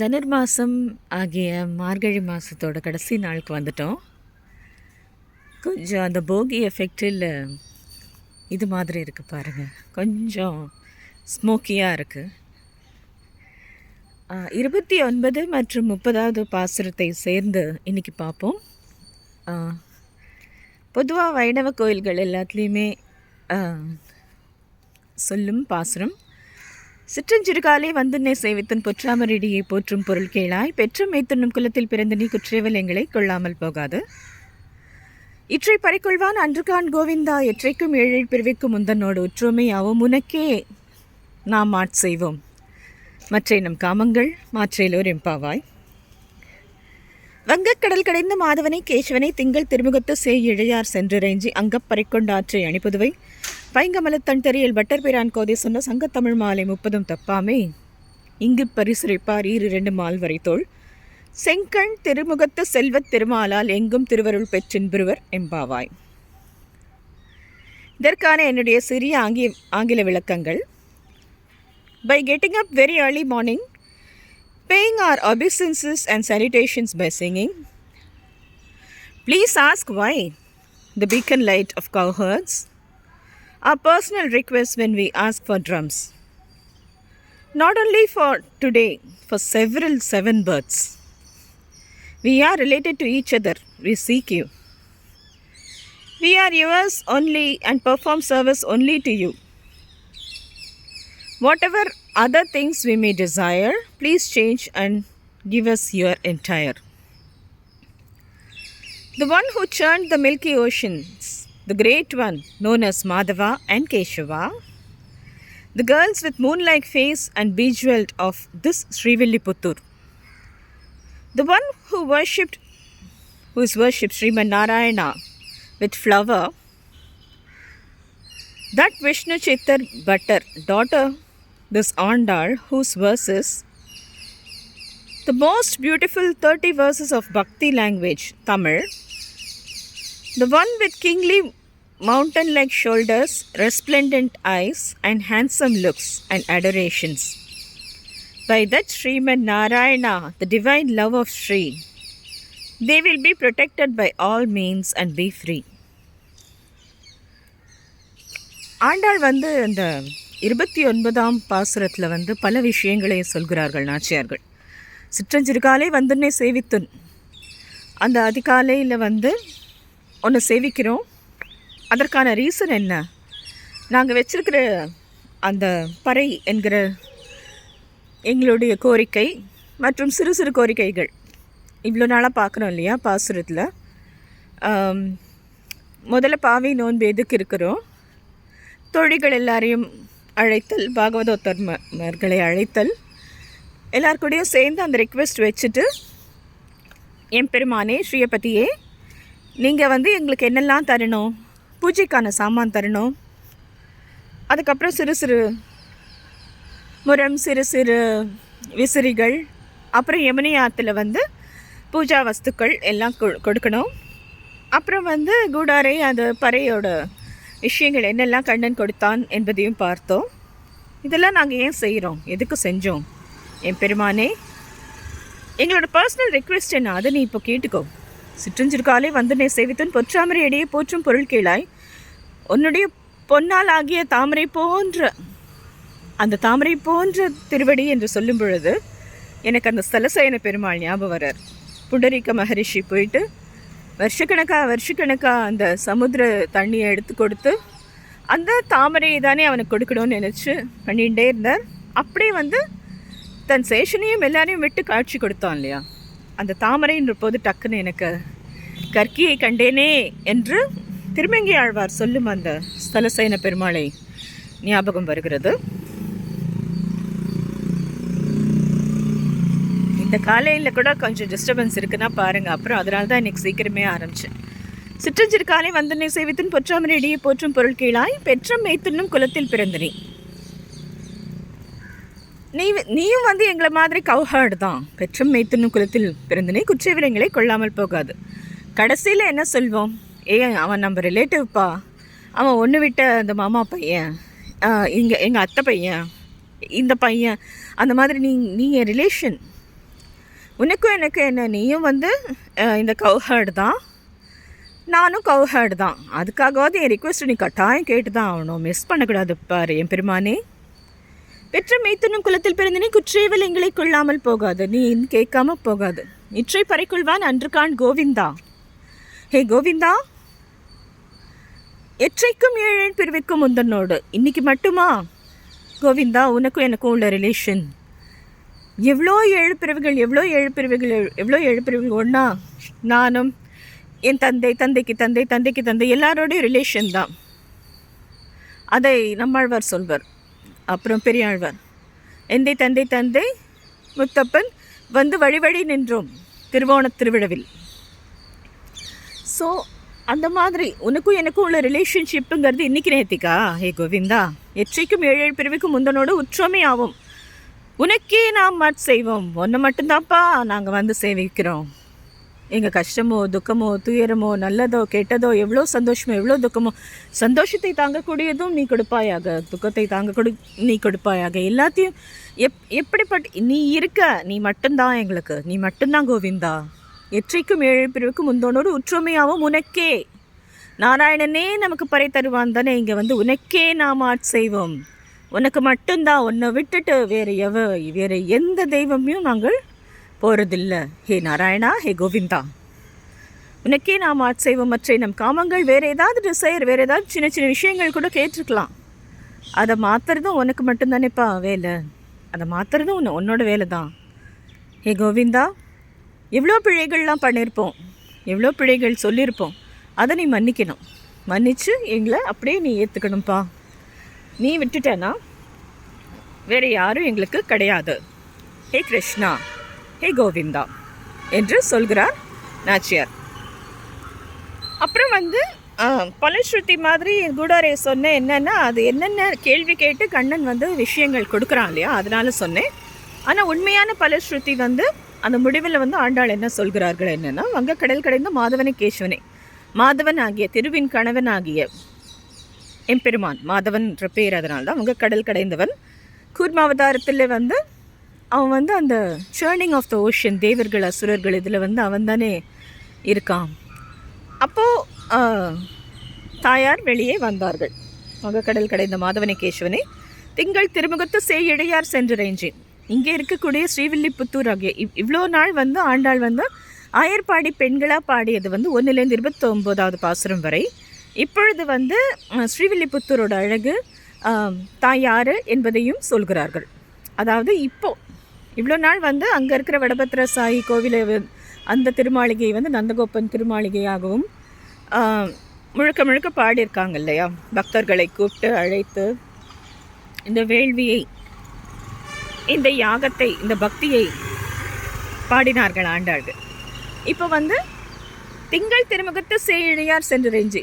தனுர்மாசம் ஆகிய மார்கழி மாதத்தோட கடைசி நாளுக்கு வந்துட்டோம். கொஞ்சம் அந்த போகி எஃபெக்டில் இது மாதிரி இருக்குது பாருங்கள் கொஞ்சம் ஸ்மோக்கியாக இருக்குது இருபத்தி ஒன்பது மற்றும் முப்பதாவது பாசுரத்தை சேர்ந்து இன்றைக்கி பார்ப்போம். பொதுவாக வைணவ கோயில்கள் எல்லாத்துலேயுமே சொல்லும் பாசுரம். சிற்றஞ்சிறுகாலே வந்துன்னே சேவித்தன் பொற்றாமரடியை போற்றும் பொருள் கேளாய் பெற்ற மேத்தனும் குலத்தில் பிறந்த நீ குற்றேவல் எங்களை கொள்ளாமல் போகாது. இற்றை பறிக்கொள்வான் அன்றுகான் கோவிந்தா எற்றைக்கும் ஏழில் பிரிவிக்கும் முந்தனோடு ஒற்றுமை அவம் உனக்கே நாம் மாட் செய்வோம். மற்றை நம் காமங்கள் மாற்றேலோர் எம்பாவாய். வங்கக்கடல் கடைந்த மாதவனை கேசவனை திங்கள் திருமுகத்து செய் இழையார் சென்றிறைஞ்சி அங்கப் பறிக்கொண்டாற்றை அணிப்புதுவை பைங்கமலத்தன் தெரியல் பட்டர்பிரான் கோதை சொன்ன சங்கத்தமிழ் மாலை முப்பதும் தப்பாமே. இங்கு பரிசுரைப்பார் இரு இரண்டு மால் வரைத்தோள் செங்கண் திருமுகத்து செல்வத் திருமாலால் எங்கும் திருவருள் பெற்றின்புருவர் எம்பாவாய். இதற்கான என்னுடைய சிறிய ஆங்கில ஆங்கில விளக்கங்கள். By getting up very early morning paying our obeisances and sanitations by singing please ask why the beacon light of cowherds. Our personal request when we ask for drums. Not only for today, for several seven births. We are related to each other. We seek you. We are yours only and perform service only to you. Whatever other things we may desire, please change and give us your entire. The one who churned the milky oceans, the great one known as Madhava and Keshava, the girls with moon like face and bejeweled of this Srivilliputur, the one who worshipped, who is worshipped Sriman Narayana with flower, that Vishnu Chittar Bhattar, daughter this Andal, whose verses, the most beautiful 30 verses of Bhakti language, Tamil, the one with kingly mountain like shoulders, resplendent eyes, and handsome looks and adorations. By that Sriman Narayana, the divine love of Sri, they will be protected by all means and be free. Andal வந்து அந்த இருபத்தி ஒன்பதாம் பாசுரத்தில் வந்து பல விஷயங்களை சொல்கிறார்கள் நாச்சியார்கள் சிற்றஞ்சிறுகாலை வந்துன்னே சேவித்துன் அந்த அதிகாலையில் வந்து ஒன்று சேவிக்கிறோம். அதற்கான ரீசன் என்ன? நாங்கள் வச்சுருக்கிற அந்த பறை என்கிற எங்களுடைய கோரிக்கை மற்றும் சிறு சிறு கோரிக்கைகள். இவ்வளோ நாளாக பார்க்குறோம் இல்லையா பாசுரத்தில்? முதல்ல பாவை நோன்பு எதுக்கு இருக்கிறோம்? தொழிகள் எல்லாரையும் அழைத்தல் பாகவதோத்தர்மர்களை அழைத்தல் எல்லாருக்கூடையும் சேர்ந்து அந்த ரெக்வெஸ்ட் வச்சுட்டு என் பெருமானே ஸ்ரீயபதியே நீங்கள் வந்து எங்களுக்கு என்னெல்லாம் தரணும்? பூஜைக்கான சாமான் தரணும். அதுக்கப்புறம் சிறு சிறு முரம் சிறு சிறு விசிறிகள் அப்புறம் யமுனை ஆற்றுல வந்து பூஜா வஸ்துக்கள் எல்லாம் கொ- கொடுக்கணும். அப்புறம் வந்து கூடாரை அந்த பறையோட விஷயங்கள் என்னெல்லாம் கண்ணன் கொடுத்தான் என்பதையும் பார்த்தோம். இதெல்லாம் நாங்கள் ஏன் செய்கிறோம் எதுக்கு செஞ்சோம்? என் பெருமானே எங்களோட பர்சனல் ரெக்வெஸ்ட் என்ன? அதை நீ இப்போ கேட்டுக்கோ. சிற்றஞ்சிற்காலே வந்தனை சேவித்தன் பொற்றாமரை அடியே போற்றும் பொருள் கீழாய். உன்னுடைய பொன்னால் ஆகிய தாமரை போன்ற அந்த தாமரை போன்ற திருவடி என்று சொல்லும் பொழுது எனக்கு அந்த ஸ்தலசயன பெருமாள் ஞாபகம் வரார். புண்டரீக மகரிஷி போயிட்டு வருஷக்கணக்காக வருஷக்கணக்காக அந்த சமுத்திர தண்ணியை எடுத்து கொடுத்து அந்த தாமரையை தானே அவனுக்கு கொடுக்கணும்னு நினச்சி பண்ணிகிட்டே இருந்தார். அப்படியே வந்து தன் சேஷனையும் எல்லாரையும் விட்டு காட்சி கொடுத்தான் இல்லையா? அந்த தாமரைன்ற போது டக்குன்னு எனக்கு கற்கியை கண்டேனே என்று திருமங்கி ஆழ்வார் சொல்லும் அந்த ஸ்தலசைன பெருமாளை ஞாபகம் வருகிறது. இந்த காலையில் கூட கொஞ்சம் டிஸ்டர்பன்ஸ் இருக்குன்னா பாருங்கள் அப்புறம் அதனால தான் இன்றைக்கி சீக்கிரமே ஆரம்பிச்சேன். சிற்றஞ்சிற்காலை வந்தனை சேவித்தின் பொற்றாமரை இடையே போற்றும் பொருள் கீழாய் பெற்ற மேய்த்துன்னும் குலத்தில் பிறந்தனே நீ நீயும் வந்து எங்களை மாதிரி கவுஹார்டு தான். பெற்றம் மேய்த்துன்னும் குலத்தில் பிறந்தனே குற்றவிரங்களை கொள்ளாமல் போகாது. கடைசியில் என்ன சொல்வோம்? ஏ அவன் நம்ம ரிலேட்டிவ்ப்பா அவன் ஒன்று விட்ட அந்த மாமா பையன் இங்கே எங்கள் அத்தை பையன் இந்த பையன் அந்த மாதிரி நீ நீ என் ரிலேஷன் உனக்கும் எனக்கு என்ன? நீயும் வந்து இந்த கவுஹர்டு தான். நானும் கவுஹர்டு தான். அதுக்காகவாது என் ரிக்வெஸ்ட் நீ கட்டாயம் கேட்டு தான் ஆகணும். மிஸ் பண்ணக்கூடாது பாரு என் பெருமானே. பெற்ற மெய்த்தனும் குலத்தில் பிறந்த நீ குற்றேவல் எங்களை கொள்ளாமல் போகாது. நீ கேட்காம போகாது. இற்றை பறைக்குள்வான் அன்று கான் கோவிந்தா. ஹே கோவிந்தா! எற்றைக்கும் ஏழேன் பிரிவிக்கும் முந்தனோடு இன்னைக்கு மட்டுமா? கோவிந்தா உனக்கும் எனக்கும் உள்ள ரிலேஷன் எவ்வளோ ஏழு பிரிவுகள் எவ்வளோ ஏழு பிரிவுகள் எவ்வளோ ஏழு பிரிவுகள் ஒன்றா நானும் என் தந்தை தந்தைக்கு தந்தை தந்தைக்கு தந்தை எல்லாரோடையும் ரிலேஷன் தான். அதை நம்மாழ்வார் சொல்வர். அப்புறம் பெரியாழ்வார். எந்தை தந்தை தந்தை முத்தப்பன் வந்து வழி வழி நின்றோம் திருவோணத் திருவிழாவில். ஸோ அந்த மாதிரி உனக்கும் எனக்கும் உள்ள ரிலேஷன்ஷிப்புங்கிறது இன்னைக்கு நேத்திக்கா? ஏ கோவிந்தா எச்சைக்கும் ஏழு ஏழு பிரிவுக்கும் முந்தனோடு உற்றமே ஆகும் உனக்கே நாம் மட் செய்வோம். ஒன்று மட்டும்தான்ப்பா நாங்கள் வந்து சேவிக்கிறோம். எங்கள் கஷ்டமோ துக்கமோ துயரமோ நல்லதோ கெட்டதோ எவ்வளோ சந்தோஷமோ எவ்வளோ துக்கமோ சந்தோஷத்தை தாங்கக்கூடியதும் நீ கொடுப்பாயாக துக்கத்தை தாங்கக்கூட நீ கொடுப்பாயாக. எல்லாத்தையும் எப் எப்படிப்பட்ட நீ இருக்க நீ மட்டும்தான் எங்களுக்கு நீ மட்டும்தான் கோவிந்தா. எற்றைக்கும் ஏழு முந்தோனோடு ஒற்றுமையாகவும் உனக்கே. நாராயணனே நமக்கு பறை தருவான் தானே இங்கே வந்து உனக்கே நாம் ஆட் செய்வோம். உனக்கு மட்டும்தான் உன்னை விட்டுட்டு வேறு எவ வேறு எந்த தெய்வமையும் நாங்கள் போகிறதில்ல ஹே நாராயணா ஹே கோவிந்தா. உனக்கே நாம் ஆட்செய்வோம் மற்ற நம் காமங்கள் வேறு ஏதாவது டிசைர் வேறு ஏதாவது சின்ன சின்ன விஷயங்கள் கூட கேட்டிருக்கலாம். அதை மாற்றுறதும் உனக்கு மட்டும்தானேப்பா வேலை. அதை மாற்றுறதும் உன்னை உன்னோட வேலை தான் ஹே கோவிந்தா எவ்வளோ பிழைகள்லாம் பண்ணியிருப்போம் எவ்வளோ பிழைகள் சொல்லியிருப்போம் அதை நீ மன்னிக்கணும். மன்னித்து எங்களை அப்படியே நீ ஏற்றுக்கணும்ப்பா நீ விட்டுட்டேன்னா வேறு யாரும் எங்களுக்கு கிடையாது. ஹே கிருஷ்ணா. ஹே கோவிந்தா என்று சொல்கிறார் நாச்சியார். அப்புறம் வந்து ஆ, பலஸ்ருதி மாதிரி கூடாரே சொன்னேன் என்னென்னா அது என்னென்ன கேள்வி கேட்டு கண்ணன் வந்து விஷயங்கள் கொடுக்குறான் இல்லையா அதனால சொன்னேன். ஆனால் உண்மையான பலஸ்ருதி வந்து அந்த முடிவில் வந்து ஆண்டாள் என்ன சொல்கிறார்கள் என்னென்னா வங்க கடல் கடைந்த மாதவனை கேசவனே மாதவன் ஆகிய திருவின் கணவன் ஆகிய எம்பெருமான் மாதவன்ற பேர் அதனால்தான் தான் கடல் கடைந்தவன். கூர்மாவதாரத்தில் வந்து அவன் வந்து அந்த சேர்னிங் ஆஃப் த ஓஷன் தேவர்கள் அசுரர்கள் இதில் வந்து அவன் தானே இருக்கான். அப்போது தாயார் வெளியே வந்தார்கள். மகக்கடல் கடைந்த மாதவனை கேசவனை திங்கள் திருமுகத்து சேய் இடையார் இங்கே இருக்கக்கூடிய ஸ்ரீவில்லிபுத்தூர் ஆகிய இவ் இவ்வளோ நாள் வந்து ஆண்டாள் வந்து ஆயர்பாடி பெண்களாக பாடியது வந்து ஒன்றுலேருந்து இருபத்தி ஒம்போதாவது பாசுரம் வரை. இப்பொழுது வந்து ஸ்ரீவில்லிபுத்தூரோட அழகு ஆம், தாய் என்பதையும் சொல்கிறார்கள். அதாவது இப்போது இவ்வளோ நாள் வந்து அங்கே இருக்கிற வடபத்திர சாயி கோவிலை அந்த திருமாளிகை வந்து நந்தகோபன் திருமாளிகையாகவும் முழுக்க முழுக்க பாடியிருக்காங்க இல்லையா? பக்தர்களை கூப்பிட்டு அழைத்து இந்த வேள்வியை இந்த யாகத்தை இந்த பக்தியை பாடினார்கள் ஆண்டாள்கள் இப்போ வந்து திங்கள் திருமுகத்து சேழியார் சென்றிறைஞ்சி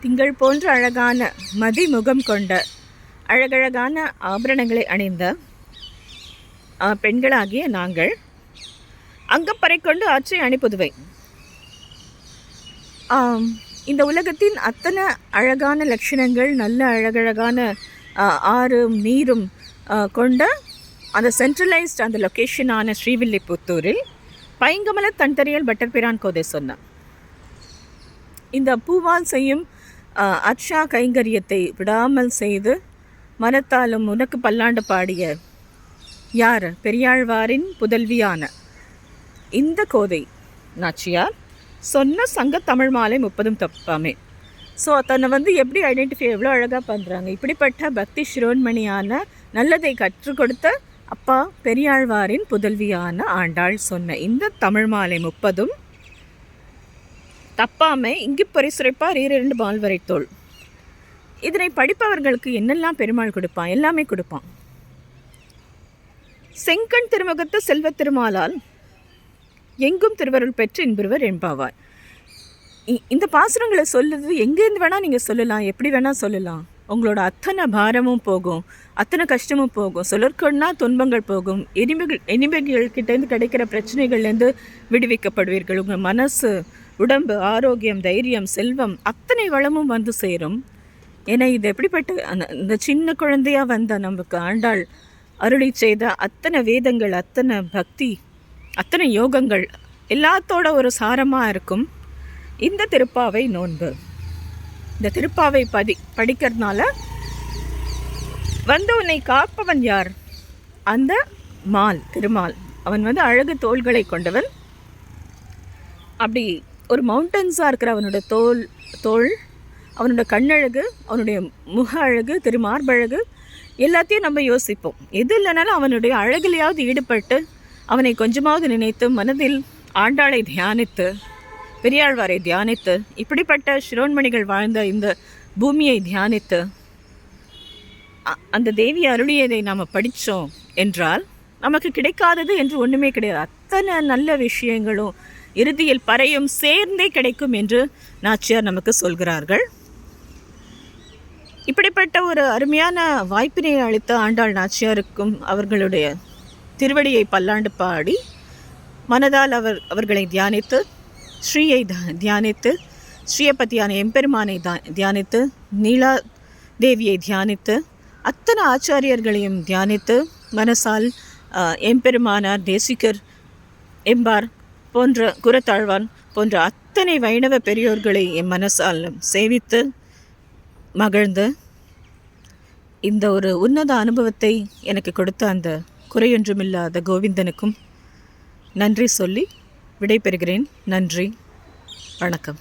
திங்கள் போன்ற அழகான மதிமுகம் கொண்ட அழகழகான ஆபரணங்களை அணிந்த பெண்களாகிய நாங்கள் அங்கப்பறை கொண்டு ஆற்றை அனுப்புதுவை இந்த உலகத்தின் அத்தனை அழகான லட்சணங்கள் நல்ல அழகழகான ஆறும் நீரும் கொண்ட அந்த சென்ட்ரலைஸ்ட் அந்த லொக்கேஷனான ஸ்ரீவில்லிபுத்தூரில் பைங்கமல தன்தறியல் பட்டர்பிரான் கோதை சொன்னான். இந்த பூவால் செய்யும் அர்ஷா கைங்கரியத்தை விடாமல் செய்து மனத்தாலும் உனக்கு பல்லாண்டு பாடிய யார்? பெரியாழ்வாரின் புதல்வியான. இந்த கோதை நாச்சியார் சொன்ன சங்க தமிழ் மாலை முப்பதும் தப்பாமே. ஸோ தன்னை வந்து எப்படி ஐடென்டிஃபை எவ்வளோ அழகாக பண்ணுறாங்க இப்படிப்பட்ட பக்தி சிரோன்மணியான நல்லதை கற்றுக் கொடுத்த அப்பா பெரியாழ்வாரின் புதல்வியான ஆண்டாள் சொன்ன இந்த தமிழ் மாலை முப்பதும் தப்பாமை இங்கு பரிசுரைப்பார் இரண்டு பால்வரை தோல் இதனை படிப்பவர்களுக்கு என்னெல்லாம் பெருமாள் கொடுப்பான்? எல்லாமே கொடுப்பான். செங்கண் திருமுகத்து செல்வ திருமாலால் எங்கும் திருவருள் பெற்று இன்புருவர் என்பாவார். இ- இந்த பாசுரங்களை சொல்லுது எங்கேருந்து வேணால் நீங்கள் சொல்லலாம் எப்படி வேணால் சொல்லலாம். உங்களோட அத்தனை பாரமும் போகும் அத்தனை கஷ்டமும் போகும் சொல்லற்கொன்னா துன்பங்கள் போகும் எனிமைகள் எனிமைகள் கிட்டேருந்து கிடைக்கிற பிரச்சனைகள்லேருந்து விடுவிக்கப்படுவீர்கள். உங்கள் மனசு உடம்பு ஆரோக்கியம் தைரியம் செல்வம் அத்தனை வளமும் வந்து சேரும். ஏன்னா இது எப்படிப்பட்ட அந்த இந்த சின்ன குழந்தையாக வந்த நமக்கு ஆண்டாள் அருளி செய்த அத்தனை வேதங்கள் அத்தனை பக்தி அத்தனை யோகங்கள் எல்லாத்தோட ஒரு சாரமாக இருக்கும். இந்த திருப்பாவை நோன்பு. இந்த திருப்பாவை பதி படிக்கிறதுனால வந்து உன்னை காப்பவன் யார்? அந்த மால் திருமால். அவன் வந்து அழகு தோள்களை கொண்டவன். அப்படி ஒரு மவுண்டன்ஸாக இருக்கிற அவனோட தோல் தோல் அவனோட கண்ணழகு அவனுடைய முக அழகு திருமார்பழகு எல்லாத்தையும் நம்ம யோசிப்போம். எது இல்லைனாலும் அவனுடைய அழகிலையாவது ஈடுபட்டு அவனை கொஞ்சமாவது நினைத்து மனதில் ஆண்டாளை தியானித்து பெரியாழ்வாரை தியானித்து இப்படிப்பட்ட சிரோன்மணிகள் வாழ்ந்த இந்த பூமியை தியானித்து அ- அந்த தேவி அருளியதை நாம் படித்தோம் என்றால் நமக்கு கிடைக்காதது என்று ஒன்றுமே கிடையாது. அத்தனை நல்ல விஷயங்களும் இறுதியில் பறையும் சேர்ந்தே கிடைக்கும் என்று நாச்சியார் நமக்கு சொல்கிறார்கள். இப்படிப்பட்ட ஒரு அருமையான வாய்ப்பினை அளித்த ஆண்டாள் நாச்சியாருக்கும் அவர்களுடைய திருவடியை பல்லாண்டு பாடி மனதால் அவர் அவர்களை தியானித்து ஸ்ரீயை த- தியானித்து பற்றியான எம்பெருமானை தா- தியானித்து நீலா தேவியை தியானித்து அத்தனை ஆச்சாரியர்களையும் தியானித்து மனசால் எம்பெருமானார் தேசிகர் எம்பார் போன்ற குரத்தாழ்வான் போன்ற அத்தனை வைணவ பெரியோர்களை என் மனசால் சேவித்து மகிழ்ந்து. இந்த ஒரு உன்னத அனுபவத்தை எனக்கு கொடுத்த அந்த குறையொன்றுமில்லாத கோவிந்தனுக்கும் நன்றி சொல்லி விடைபெறுகிறேன். நன்றி. வணக்கம்.